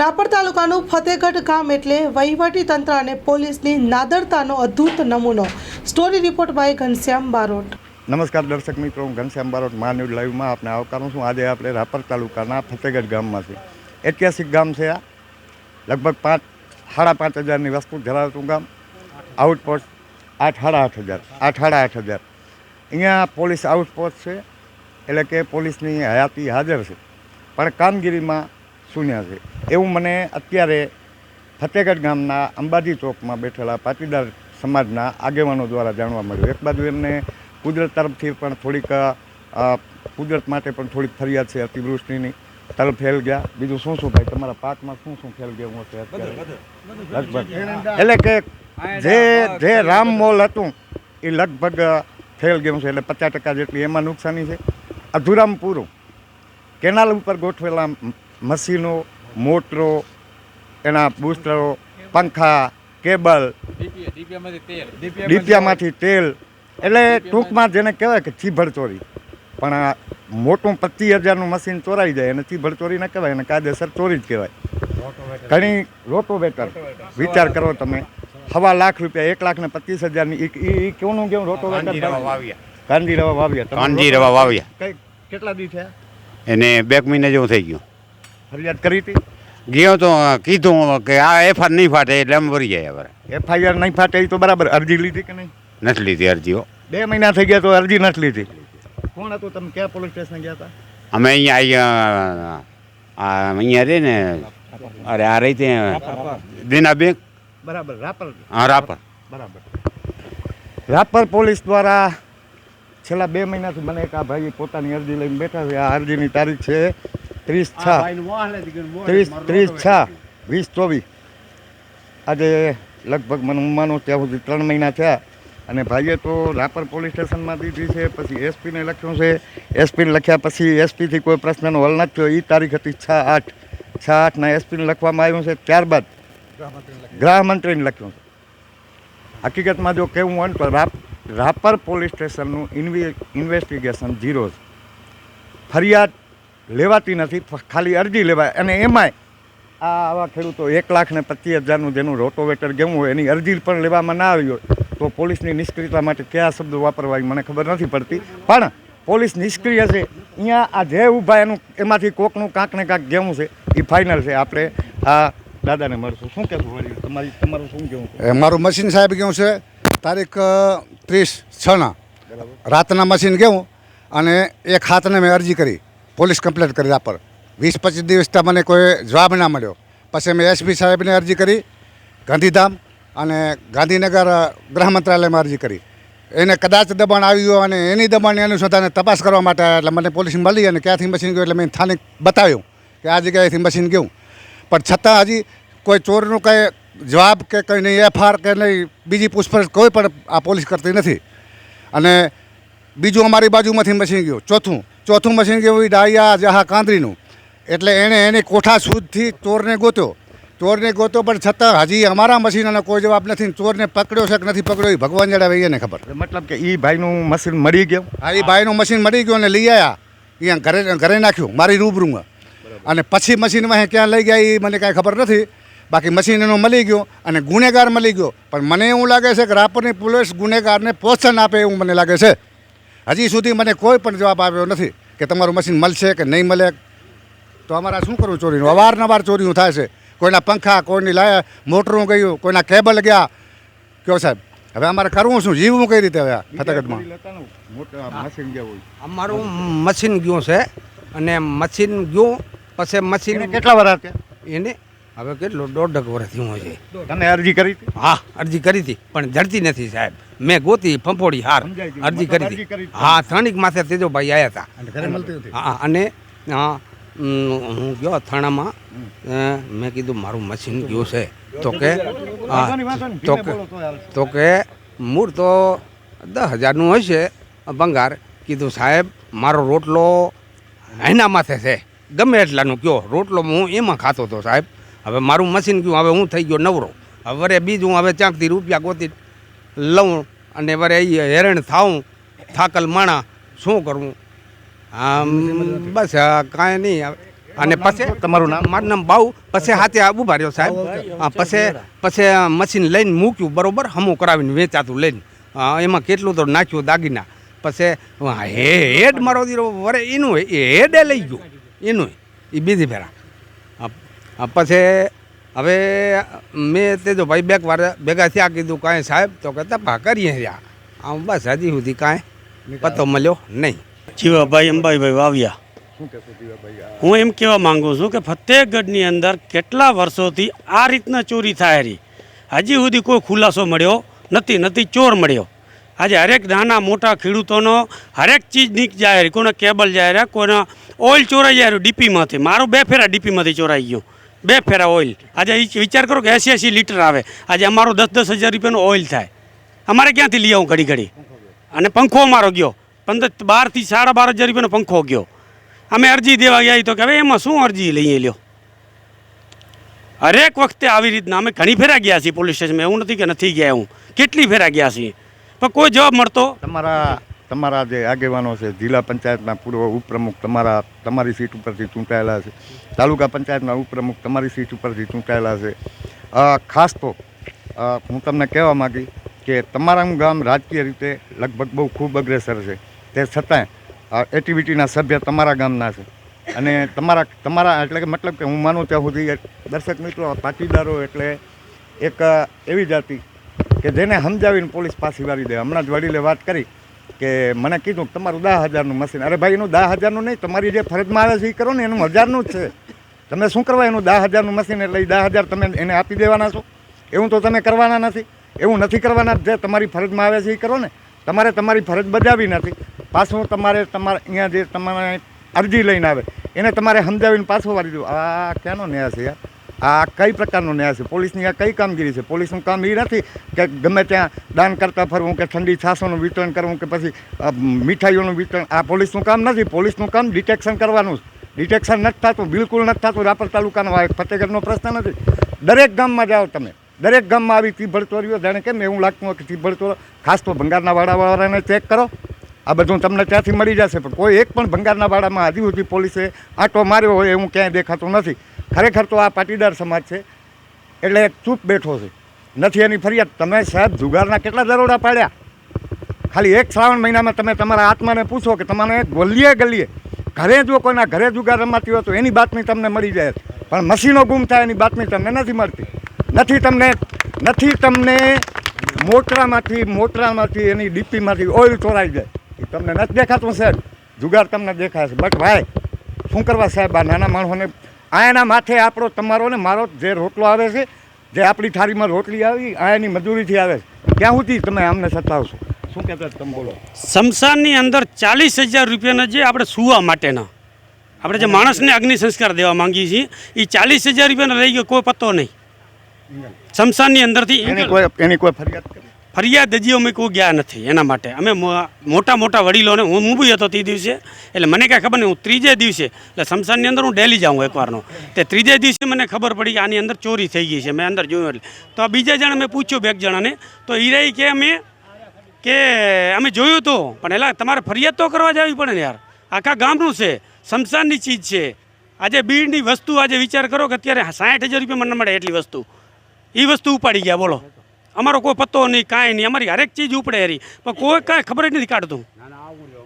રાપર તાલુકાનું ફતેગઢ ગામ એટલે વહીવટી તંત્ર અને પોલીસની નાદરતાનો અદ્ભુત નમૂનો. Story report by Ghanshyam Barot. નમસ્કાર દર્શક મિત્રો, હું ઘનશ્યામ બારોટ મા ન્યૂઝ લાઈવમાં આપને આવકારું છું. આજે આપણે રાપર તાલુકાના ફતેગઢ ગામમાં છે ઐતિહાસિક ગામ છે આ. લગભગ પાંચ, સાડા પાંચ હજારની વસ્તુ ધરાવતું ગામ. આઉટપોસ્ટ આઠ, સાડા આઠ હજાર, આઠ, સાડા આઠ હજાર. અહીંયા પોલીસ આઉટપોસ્ટ છે, એટલે કે પોલીસની હયાતી હાજર છે. પણ કામગીરીમાં શૂન્ય છે. એવું મને અત્યારે ફતેહગઢ ગામના અંબાજી ચોકમાં બેઠેલા પાટીદાર સમાજના આગેવાનો દ્વારા જાણવા મળ્યું. એક બાજુ એમને કુદરત તરફથી પણ થોડીક કુદરત માટે પણ થોડીક ફરિયાદ છે અતિવૃષ્ટિની તરફ ફેલ ગયા. બીજું શું શું ભાઈ? તમારા પાકમાં શું શું ફેલ ગયું? હશે અત્યારે? લગભગ. એટલે કે જે જે રામ મોલ હતું એ લગભગ ફેલ ગયું છે. એટલે પચાસ ટકા જેટલી એમાં નુકસાની છે. અધુરામ પૂરું. કેનાલ ઉપર ગોઠવેલા મશીનો મોટરો એના બૂસ્ટરો પંખા કેબલ ડીપિયામાંથી તેલ. એટલે ટૂંકમાં જેને કહેવાય કે ચીભડ ચોરી. પણ આ મોટું પચીસ હજારનું મશીન ચોરાઈ જાય એને ચીભડ ચોરી ન કહેવાય એને કાયદેસર ચોરી જ કહેવાય. ઘણી રોટોવેટર. વિચાર કરો તમે. સવા લાખ રૂપિયા એક લાખ ને પચીસ હજારની એ કેવું કેવું રોટોવેટર? કાંજી રવા વાવ્યા. કાંજી રવા વાવ્યા. કઈ કેટલા દી થયા? એને બે મહિના જેવું થઈ ગયું. ફરિયાદ કરી હતી? ગયો તો કીધું કે આ એફઆર નહીં ફાટે એટલે અમે ભરી જાય હવે. એફઆઈઆર નહીં ફાટે એ તો બરાબર અરજી લીધી કે નહીં? નથી લીધી અરજીઓ બે મહિના થઈ ગયા તો અરજી નથી લીધી. કોણ હતું તમે ક્યાં પોલીસ સ્ટેશન ગયા હતા? અમે અહીંયા અહીંયા અહીંયા રે ને અરે આ રહી તે દેના બેંક બરાબર રાપર. હા રાપર. બરાબર. રાપર પોલીસ દ્વારા છેલ્લા બે મહિનાથી મને એક આ ભાઈ પોતાની અરજી લઈને બેઠા છે. આ અરજીની તારીખ છે ત્રીસ છ. ત્રીસ ત્રીસ છ. વીસ ચોવીસ. આજે લગભગ મને હું માનું ત્યાં સુધી ત્રણ મહિના થયા. અને ભાઈએ તો રાપર પોલીસ સ્ટેશનમાં દીધી છે પછી એસપીને લખ્યું છે. એસપીને લખ્યા પછી એસપીથી કોઈ પ્રશ્નનો હલ નથી થયો. એ તારીખ હતી છ આઠ. છ આઠના એસપીને લખવામાં આવ્યું છે. ત્યારબાદ ગૃહમંત્રીને લખ્યું છે. હકીકતમાં જો કહેવું હોય ને તો રાપ રાપર પોલીસ સ્ટેશનનું ઇન્વે ઇન્વેસ્ટિગેશન ઝીરો છે. ફરિયાદ લેવાતી નથી ખાલી અરજી લેવાય. અને એમાંય આ આવા ખેડૂતો એક લાખ ને પચીસ હજારનું જેનું રોટોવેટર ગેવું હોય એની અરજી પણ લેવામાં ના આવી હોય તો પોલીસની નિષ્ક્રિયતા માટે કયા શબ્દો વાપરવા મને ખબર નથી પડતી. પણ પોલીસ નિષ્ક્રિય છે અહીંયા આ જે ઊભા એનું એમાંથી કોકનું કાંક ને કાંક ગેવું છે એ ફાઇનલ છે. આપણે આ દાદાને મળશું. શું કહેવું વળી તમારી તમારું શું કહેવું એ મારું મશીન સાહેબ કેવું છે તારીખ ત્રીસ છના. રાતના મશીન કેવું અને એક હાથને મેં અરજી કરી. પોલીસ કમ્પ્લેટ કરી રાપર વીસ પચીસ દિવસથી મને કોઈ જવાબ ના મળ્યો. પછી મેં એસપી સાહેબને અરજી કરી, ગાંધીધામ અને ગાંધીનગર ગૃહ મંત્રાલયમાં અરજી કરી. એને કદાચ દબાણ આવ્યું અને એની દબાણની અનુસંધાને તપાસ કરવા માટે એટલે મને પોલીસ મળી અને ક્યાંથી મશીન ગયું એટલે મેં સ્થાનિક બતાવ્યું કે આ જગ્યાએથી મશીન ગયું. પણ છતાં હજી કોઈ ચોરનું કંઈ જવાબ કે કંઈ નહીં એફઆર કે નહીં, બીજી પૂછપરછ કોઈ પણ આ પોલીસ કરતી નથી. અને બીજું અમારી બાજુમાંથી મશીન ગયું. ચોથું ચોથું મશીન ગયું એ ડાયા જહા કાંદરીનું. એટલે એણે એની કોઠા સુધથી ચોરને ગોત્યો. ચોરને ગોત્યો પણ છતાં હજી અમારા મશીનનો કોઈ જવાબ નથી ચોરને પકડ્યો છે કે નથી પકડ્યો એ ભગવાન જણાવે એને ખબર. મતલબ કે એ ભાઈનું મશીન મળી ગયું? હા એ ભાઈનું મશીન મળી ગયું અને લઈ આવ્યા અહીંયા ઘરે ઘરે નાખ્યું મારી રૂબરૂમાં. અને પછી મશીનમાં ક્યાં લઈ ગયા એ મને કાંઈ ખબર નથી. બાકી મશીન એનું મળી ગયું અને ગુનેગાર મળી ગયો. પણ મને એવું લાગે છે કે રાપરની પોલીસ ગુનેગારને પ્રોત્સાહન આપે એવું મને લાગે છે. હજી સુધી મને કોઈ પણ જવાબ આવ્યો નથી કે તમારું મશીન મળશે કે નહીં મળે. તો અમારે શું કરવું ચોરીનું? અવારનવાર ચોરીઓ થાય છે. કોઈના પંખા કોઈની લાયા મોટરું ગયું કોઈના કેબલ ગયા. કયો સાહેબ? હવે અમારે કરવું શું? જીવવું કઈ રીતે હવે આ ફતેગઢમાં. અમારું મશીન ગયું છે અને મશીન ગયું પછી મશીન કેટલા વાર થયા એને હવે કેટલો દોઢ વર્ષ હું છે. તમે અરજી કરી હતી? હા અરજી કરી હતી પણ જડતી નથી સાહેબ. મેં ગોતી ફંફોડી હાર. અરજી કરી હતી. હા સ્થાનિક માથે તેજોભાઈ આવ્યા હતા. અને ઘરે મળતી હતી? હા અને હા, હું ગયો થાણામાં. મેં કીધું મારું મશીન ગયું છે. તો કે. તો કે. તો કે મૂળ તો દસ હજારનું હશે ભંગાર. કીધું સાહેબ મારો રોટલો એના માથે છે. ગમે એટલાનું કયો રોટલો હું એમાં ખાતો હતો સાહેબ. હવે મારું મશીન ગયું હવે હું થઈ ગયો નવરો. હવે વરે બીજું હવે ચાંકથી રૂપિયા ગોતી લઉં અને વરે ઈ હેરણ થાઉં થાકલ માણા શું કરવું આમ બસ કાંઈ નહીં. આવે અને પછી તમારું નામ? મારું નામ બાઉ. પછી હાથે આ ઊભા રહ્યો સાહેબ. હા, પછી પછી મશીન લઈને મૂક્યું બરોબર? હમું કરાવીને વેચાતું લઈને. એમાં કેટલું તો નાખ્યું દાગીના. પછી હે હેડ મારો દીરો. વરે એનું એ હેડે લઈ ગયું. એનું એ બીજી ફેરા હા, હા, પછી હવે મેં તે જો ભાઈ બેક વાર ભેગા થયા કીધું કાંઈ સાહેબ તો કે ભા કરીએ રહ્યા. આમ બસ હજી સુધી કાંઈ પતો મળ્યો નહીં. જીવાભાઈ અંબાઈભાઈ વાવ્યા. હું એમ કહેવા માંગુ છું કે ફતેહગઢની અંદર કેટલા વર્ષોથી આ રીતના ચોરી થાય રહી. હજી સુધી કોઈ ખુલાસો મળ્યો નથી નથી ચોર મળ્યો. આજે હરેક નાના મોટા ખેડૂતોનો હરેક ચીજ નીક જાય રહી કોને કેબલ જાય રહ્યા કોને ઓઇલ ચોરાઈ જાય રહ્યું ડીપીમાંથી. મારું બે ફેરા ડીપીમાંથી ચોરાઈ ગયું. બે ફેરા ઓઇલ. આજે વિચાર કરો કે એંસી એંસી લીટર આવે. આજે અમારો દસ દસ હજાર રૂપિયાનું ઓઇલ થાય. અમારે ક્યાંથી લઈ આવું ઘડી ઘડી? અને પંખો અમારો ગયો. પંદર બારથી સાડા બાર હજાર રૂપિયાનો પંખો ગયો. અમે અરજી દેવા ગયા તો કે હવે એમાં શું અરજી લઈએ લ્યો હરેક વખતે આવી રીતના અમે ઘણી ફેરા ગયા છીએ પોલીસ સ્ટેશનમાં. એવું નથી કે નથી ગયા હું. કેટલી ફેરા ગયા છીએ? પણ કોઈ જવાબ મળતો? તમારા તમારા જે આગેવાનો છે, જિલ્લા પંચાયતના પૂર્વ ઉપપ્રમુખ તમારા, તમારી સીટ ઉપરથી ચૂંટાયેલા છે. તાલુકા પંચાયતના ઉપપ્રમુખ તમારી સીટ ઉપરથી ચૂંટાયેલા છે. ખાસ તો હું તમને કહેવા માગી કે તમારાનું ગામ રાજકીય રીતે લગભગ બહુ ખૂબ અગ્રેસર છે. તે છતાંય એટીવીટીના સભ્ય તમારા ગામના છે. અને તમારા તમારા, એટલે કે મતલબ કે હું માનું ત્યાં સુધી દર્શક મિત્રો પાટીદારો એટલે એક એવી જાતિ કે જેને સમજાવીને પોલીસ પાછી વાળી દે. હમણાં જ વડીલે વાત કરી કે મને કીધું તમારું દસ હજારનું મશીન. અરે ભાઈ, એનું દસ હજારનું નહીં, તમારી જે ફરજમાં આવે છે, એ કરો ને, એનું હજારનું જ છે. તમે શું કરવા એનું દસ હજારનું મશીન? એટલે એ દસ હજાર તમે એને આપી દેવાના છો. એવું તો તમે કરવાના નથી. એવું નથી કરવાના જે તમારી ફરજમાં આવે છે, એ કરો ને. તમારે તમારી ફરજ બજાવી નથી. પાછું તમારે તમારે અહીંયા જે તમારે અરજી લઈને આવે, એને તમારે સમજાવીને પાછો વાળી દઉં આ ક્યાંનો ન્યાય છે યાર? આ કઈ પ્રકારનો ન્યાય છે? પોલીસની આ કઈ કામગીરી છે? પોલીસનું કામ એ નથી કે ગમે ત્યાં દાન કરતા ફરવું કે ઠંડી છાસોનું વિતરણ કરવું કે પછી મીઠાઈઓનું વિતરણ, આ પોલીસનું કામ નથી. પોલીસનું કામ ડિટેક્શન કરવાનું ડિટેક્શન નથી થતું, બિલકુલ નથી થતું. રાપર તાલુકાનો આ ફતેહગઢનો પ્રશ્ન નથી. દરેક ગામમાં જાઓ તમે. દરેક ગામમાં આવી તીભળતોરીઓ જાણે કેમ એવું લાગતું હોય કે તીભળતોરો ખાસ તો ભંગારના વાળાવાળાને ચેક કરો. આ બધું તમને ત્યાંથી મળી જશે. પણ કોઈ એક પણ ભંગારના વાડામાં હજી સુધી પોલીસે આંટો માર્યો હોય એવું ક્યાંય દેખાતું નથી. ખરેખર તો આ પાટીદાર સમાજ છે. એટલે ચૂપ બેઠો છે. નથી એની ફરિયાદ. તમે સાહેબ જુગારના કેટલા દરોડા પાડ્યા? ખાલી એક શ્રાવણ મહિનામાં તમે તમારા આત્માને પૂછો કે તમારે ગલીએ ગલીએ. ઘરે જો કોઈના ઘરે જુગાર રમાતી હોય તો એની બાતમી તમને મળી જાય. પણ મશીનો ગુમ થાય એની બાતમી તમને નથી મળતી. નથી તમને નથી તમને મોટરામાંથી મોટરામાંથી એની ડીપીમાંથી ઓઇલ ચોરાઈ જાય. એ તમને નથી દેખાતું સાહેબ. જુગાર તમને દેખાય છે બટ ભાઈ, શું કરવા સાહેબ આ નાના માણસોને આ એના માથે આપણો તમારો ને મારો જે રોટલો આવે છે જે આપણી થાળીમાં રોટલી આવી આયાની મજૂરીથી આવે છે. ક્યાં સુધી તમે અમને સતાવશો? શું કહેતા તમે બોલો? શમશાનની અંદર ચાલીસ હજાર રૂપિયાના જે આપણે સુવા માટેના આપણે જે માણસને અગ્નિ સંસ્કાર દેવા માંગીએ છીએ એ ચાલીસ હજાર રૂપિયાનો રહી ગયો કોઈ પત્તો નહીં. શમશાનની અંદરથી એની કોઈ એની કોઈ ફરિયાદ કરી? ફરિયાદ હજી અમે કોઈ ગયા નથી, એના માટે. અમે મોટા મોટા વડીલોને, હું હું બી હતો તે દિવસે, એટલે મને કાંઈ ખબર નહીં, હું ત્રીજે દિવસે, એટલે શમશાનની અંદર હું ડેલી જાઉં એકવારનો. તે ત્રીજે દિવસે મને ખબર પડી કે આની અંદર ચોરી થઈ ગઈ છે, મેં અંદર જોયું એટલે. તો આ બીજા જણા મેં પૂછ્યું બે જણાને, તો એ રહી કે અમે કે અમે જોયું હતું પણ એલા તમારે ફરિયાદ તો કરવા જવી પડે ને યાર. આખા ગામનું છે, શમશાનની ચીજ છે. આજે બીડની વસ્તુ આજે વિચાર કરો કે અત્યારે સાઠ હજાર રૂપિયા મને મળે એટલી વસ્તુ. એ વસ્તુ ઉપાડી ગયા, બોલો. અમારો કોઈ પત્તો નહીં કાંઈ નહીં. અમારી હરેક ચીજ ઉપડે હરી પણ કોઈ કાંઈ ખબર જ નથી કાઢતું.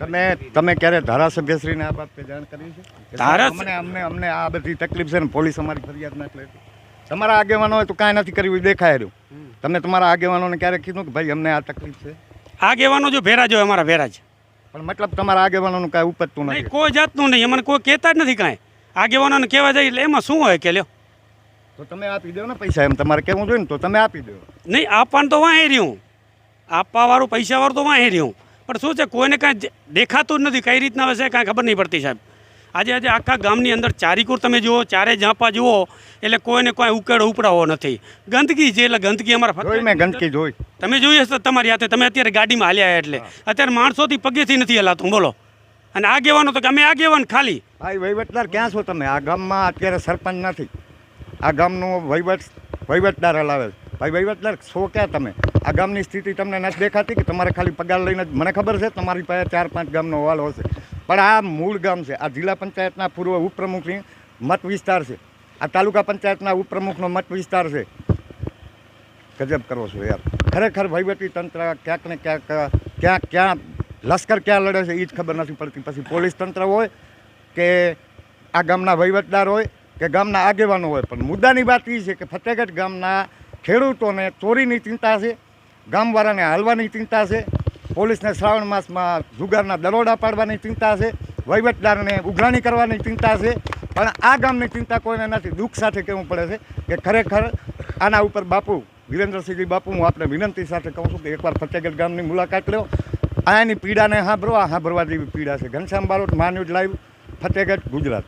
તમે તમે ક્યારે ધારાસભ્યશ્રીને આ બાબતે જાણ કરી છે? ધારાસભ્ય અમને અમને આ બધી તકલીફ છે ને પોલીસ અમારી ફરિયાદ ના લેતી. તમારા આગેવાનો હોય તો કાંઈ નથી કર્યું દેખાય રહ્યું. તમે તમારા આગેવાનોને ક્યારે કીધું કે ભાઈ અમને આ તકલીફ છે? આગેવાનો જો ભેરાજ હોય અમારા ભેરાજ પણ મતલબ તમારા આગેવાનોનું કાંઈ ઉપજતું નથી. કોઈ જાતનું નહીં. અમને કોઈ કહેતા જ નથી કાંઈ. આગેવાનોને કહેવા જાય એટલે એમાં શું હોય કે લ્યો. તો તમે આપી દો ને પૈસા એમ તમારે કેવું જોઈએ ને તો તમે આપી દો. નહીં આપવાનું તો વાંહે રહ્યું. આપવાવાળું પૈસાવાળું તો વાંહે રહ્યું. પણ શું છે કોઈને કાંઈ દેખાતું જ નથી. કઈ રીતના હશે કાંઈ ખબર નહીં પડતી સાહેબ. આજે આજે આખા ગામની અંદર ચારીકુર તમે જુઓ ચારે ઝાંપા જુઓ એટલે કોઈને કોઈ ઉકેડો ઉપડાવો નથી. ગંદકી છે એટલે ગંદકી અમારા મેં ગંદકી જોઈ. તમે જોઈ હશે તમારી હાથે. તમે અત્યારે ગાડીમાં હાલ્યા એટલે. અત્યારે માણસોથી પગેથી નથી હલાતું. બોલો. અને આગેવાનો તો કે અમે આગેવાન ખાલી. ભાઈ વહીવટદાર ક્યાં છો તમે? આ ગામમાં અત્યારે સરપંચ નથી. આ ગામનો વહીવટ વહીવટદાર હલાવે છે. ભાઈ, વહીવટદાર છો ક્યાં તમે? આ ગામની સ્થિતિ તમને નથી દેખાતી કે તમારે ખાલી પગાર લઈને મને ખબર છે, તમારી પાસે ચાર પાંચ ગામનો હવાલો હશે. પણ આ મૂળ ગામ છે. આ જિલ્લા પંચાયતના પૂર્વ ઉપપ્રમુખની મત વિસ્તાર છે. આ તાલુકા પંચાયતના ઉપપ્રમુખનો મત વિસ્તાર છે. ગજબ કરો છો યાર. ખરેખર વહીવટી તંત્ર ક્યાંક ને ક્યાંક ક્યાં ક્યાં લશ્કર ક્યાં લડે છે એ જ ખબર નથી પડતી. પછી પોલીસ તંત્ર હોય કે આ ગામના વહીવટદાર હોય કે ગામના આગેવાનો હોય, પણ મુદ્દાની વાત એ છે કે ફતેગઢ ગામના ખેડૂતોને ચોરીની ચિંતા છે, ગામવાળાને હાલવાની ચિંતા છે, પોલીસને શ્રાવણ માસમાં જુગારના દરોડા પાડવાની ચિંતા છે, વહીવટદારને ઉઘરાણી કરવાની ચિંતા છે, પણ આ ગામની ચિંતા કોઈને નથી. દુઃખ સાથે કહેવું પડે છે કે ખરેખર આના ઉપર બાપુ, વિરેન્દ્રસિંહજી બાપુ, હું આપને વિનંતી સાથે કહું છું કે એકવાર ફતેગઢ ગામની મુલાકાત લો. આની પીડાને સાંભળો આ સાંભળવા જેવી પીડા છે. ઘનશ્યામ બારોટ મા ન્યૂઝ લાઈવ, ફતેગઢ, ગુજરાત.